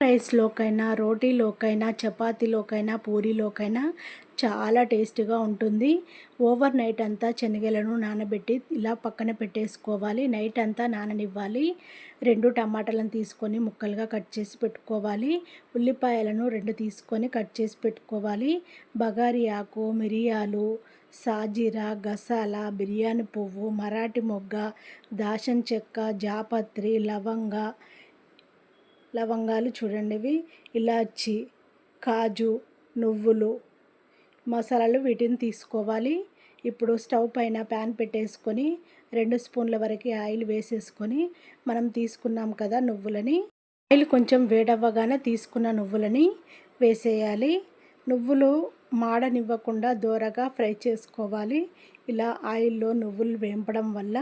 రైస్లోకైనా రోటీలోకైనా చపాతీలోకైనా పూరీలోకైనా చాలా టేస్టీగా ఉంటుంది. ఓవర్ నైట్ అంతా శనగలను నానబెట్టి ఇలా పక్కన పెట్టేసుకోవాలి. నైట్ అంతా నాననివ్వాలి. రెండు టమాటాలను తీసుకొని ముక్కలుగా కట్ చేసి పెట్టుకోవాలి. ఉల్లిపాయలను రెండు తీసుకొని కట్ చేసి పెట్టుకోవాలి. బగారి ఆకు మిరియాలు సాజీరా గసాల బిర్యానీ పువ్వు మరాఠీ మొగ్గ దాషన్ చెక్క జాపత్రి లవంగ లవంగాలు చూడండి ఇవి ఇలాచి కాజు నువ్వులు మసాలాలు వీటిని తీసుకోవాలి. ఇప్పుడు స్టవ్ పైన ప్యాన్ పెట్టేసుకొని రెండు స్పూన్ల వరకు ఆయిల్ వేసేసుకొని మనం తీసుకున్నాం కదా నువ్వులని. ఆయిల్ కొంచెం వేడవ్వగానే తీసుకున్న నువ్వులని వేసేయాలి. నువ్వులు మాడనివ్వకుండా దూరగా ఫ్రై చేసుకోవాలి. ఇలా ఆయిల్లో నువ్వులు వేంపడం వల్ల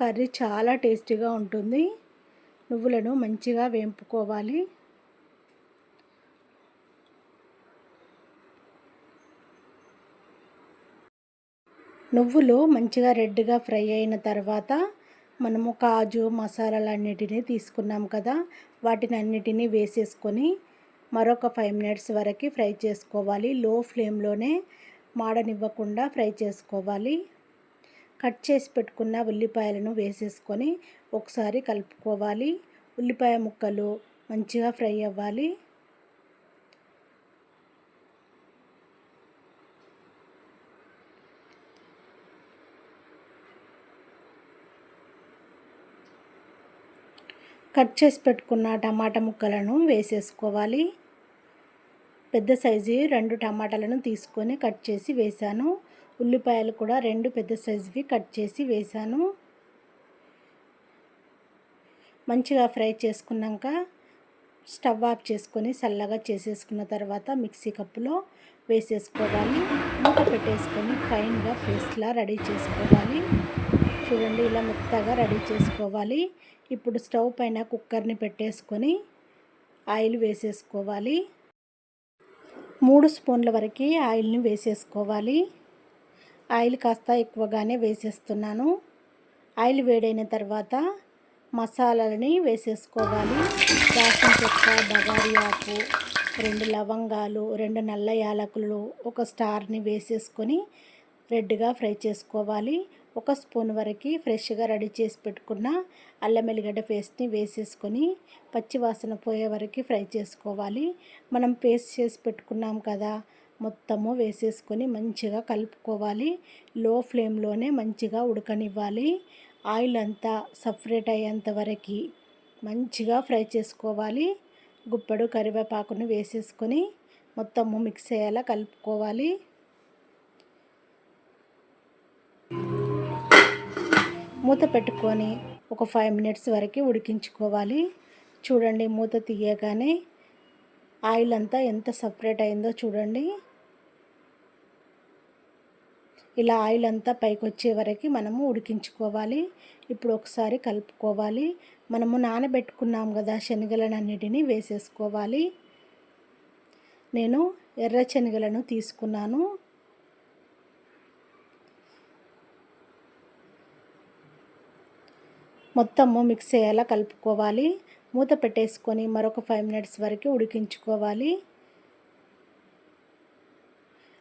కర్రీ చాలా టేస్టీగా ఉంటుంది. నువ్వులను మంచిగా వేంపుకోవాలి. నువ్వులు మంచిగా రెడ్గా ఫ్రై అయిన తర్వాత మనము కాజు మసాలాలన్నిటినీ తీసుకున్నాం కదా వాటిని అన్నిటినీ వేసేసుకొని మరొక ఫైవ్ మినిట్స్ వరకు ఫ్రై చేసుకోవాలి. లో ఫ్లేమ్లోనే మాడనివ్వకుండా ఫ్రై చేసుకోవాలి. కట్ చేసి పెట్టుకున్న ఉల్లిపాయలను వేసేసుకొని ఒకసారి కలుపుకోవాలి. ఉల్లిపాయ ముక్కలు మంచిగా ఫ్రై అవ్వాలి. కట్ చేసి పెట్టుకున్న టమాటా ముక్కలను వేసేసుకోవాలి. పెద్ద సైజు రెండు టమాటాలను తీసుకొని కట్ చేసి వేసాను ఉల్లిపాయలు కూడా రెండు పెద్ద సైజువి కట్ చేసి వేసాను మంచిగా ఫ్రై చేసుకున్నాక స్టవ్ ఆఫ్ చేసుకొని చల్లగా చేసేసుకున్న తర్వాత మిక్సీ కప్పులో వేసేసుకోవాలి. మూత పెట్టేసుకొని ఫైన్గా పేస్ట్లా రెడీ చేసుకోవాలి. చూడండి ఇలా మెత్తగా రెడీ చేసుకోవాలి. ఇప్పుడు స్టవ్ పైన కుక్కర్ని పెట్టేసుకొని ఆయిల్ వేసేసుకోవాలి. మూడు స్పూన్ల వరకు ఆయిల్ని వేసేసుకోవాలి. ఆయిల్ కాస్త ఎక్కువగానే వేసేస్తున్నాను. ఆయిల్ వేడైన తర్వాత మసాలాలని వేసేసుకోవాలి. దాసం చెక్క బగారి ఆకు రెండు లవంగాలు రెండు నల్ల యాలకులు ఒక స్టార్ని వేసేసుకొని రెడ్గా ఫ్రై చేసుకోవాలి. ఒక స్పూన్ వరకు ఫ్రెష్గా రెడీ చేసి పెట్టుకున్న అల్లం ఎల్లిగడ్డ పేస్ట్ని వేసేసుకొని పచ్చివాసన పోయే వరకు ఫ్రై చేసుకోవాలి. మనం పేస్ట్ చేసి పెట్టుకున్నాం కదా మొత్తము వేసేసుకొని మంచిగా కలుపుకోవాలి. లో ఫ్లేమ్లోనే మంచిగా ఉడకనివ్వాలి. ఆయిల్ అంతా సపరేట్ అయ్యేంత వరకు మంచిగా ఫ్రై చేసుకోవాలి. గుప్పడు కరివేపాకును వేసేసుకొని మొత్తము మిక్స్ అయ్యేలా కలుపుకోవాలి. మూత పెట్టుకొని ఒక ఫైవ్ మినిట్స్ వరకు ఉడికించుకోవాలి. చూడండి మూత తీయగానే ఆయిల్ అంతా ఎంత సపరేట్ అయిందో చూడండి. ఇలా ఆయిల్ అంతా పైకి వచ్చే వరకు మనము ఉడికించుకోవాలి. ఇప్పుడు ఒకసారి కలుపుకోవాలి. మనము నానబెట్టుకున్నాం కదా శనగలనన్నిటినీ వేసేసుకోవాలి. నేను ఎర్ర శనగలను తీసుకున్నాను. మొత్తము మిక్స్ అయ్యేలా కలుపుకోవాలి. మూత పెట్టేసుకొని మరొక ఫైవ్ మినిట్స్ వరకు ఉడికించుకోవాలి.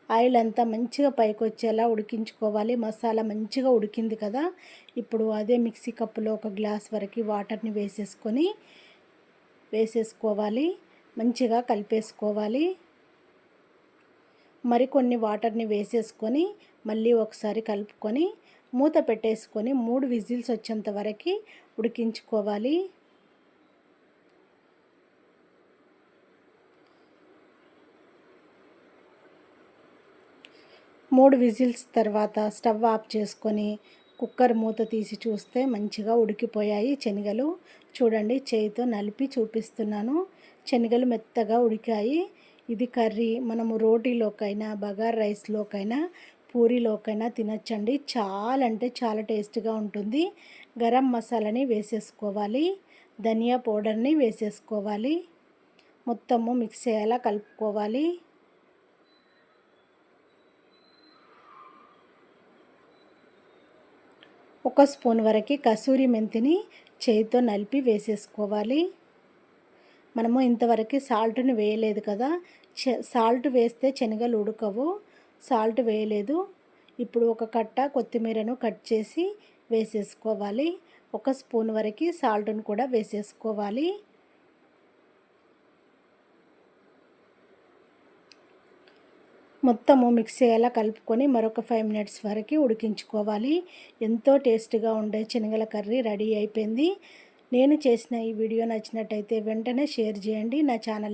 ఆయిల్ అంతా మంచిగా పైకి వచ్చేలా ఉడికించుకోవాలి. మసాలా మంచిగా ఉడికింది కదా. ఇప్పుడు అదే మిక్సీ కప్పులో ఒక గ్లాస్ వరకు వాటర్ని వేసేసుకొని వేసేసుకోవాలి. మంచిగా కలిపేసుకోవాలి. మరికొన్ని వాటర్ని వేసేసుకొని మళ్ళీ ఒకసారి కలుపుకొని మూత పెట్టేసుకొని మూడు విజిల్స్ వచ్చేంత వరకు ఉడికించుకోవాలి. మూడు విజిల్స్ తర్వాత స్టవ్ ఆఫ్ చేసుకొని కుక్కర్ మూత తీసి చూస్తే మంచిగా ఉడికిపోయాయి శనగలు. చూడండి చేయితో నలిపి చూపిస్తున్నాను. శనగలు మెత్తగా ఉడికాయి. ఇది కర్రీ. మనము రోటీలోకైనా బగార్ రైస్లోకైనా పూరీలోకైనా తినచ్చండి. చాలా అంటే చాలా టేస్ట్గా ఉంటుంది. గరం మసాలాని వేసేసుకోవాలి. ధనియా పౌడర్ని వేసేసుకోవాలి. మొత్తము మిక్స్ అయ్యేలా కలుపుకోవాలి. ఒక స్పూన్ వరకు కసూరి మెంతిని చేతితో నలిపి వేసేసుకోవాలి. మనము ఇంతవరకు సాల్ట్ని వేయలేదు కదా. సాల్ట్ వేస్తే శనగలు ఉడకవు. సాల్ట్ వేయలేదు. ఇప్పుడు ఒక కట్ట కొత్తిమీరను కట్ చేసి వేసేసుకోవాలి. ఒక స్పూన్ వరకు సాల్ట్ను కూడా వేసేసుకోవాలి. మొత్తము మిక్సీ అయ్యేలా కలుపుకొని మరొక ఫైవ్ మినిట్స్ వరకు ఉడికించుకోవాలి. ఎంతో టేస్ట్గా ఉండే శనగల కర్రీ రెడీ అయిపోయింది. నేను చేసిన ఈ వీడియో నచ్చినట్టయితే వెంటనే షేర్ చేయండి. నా ఛానల్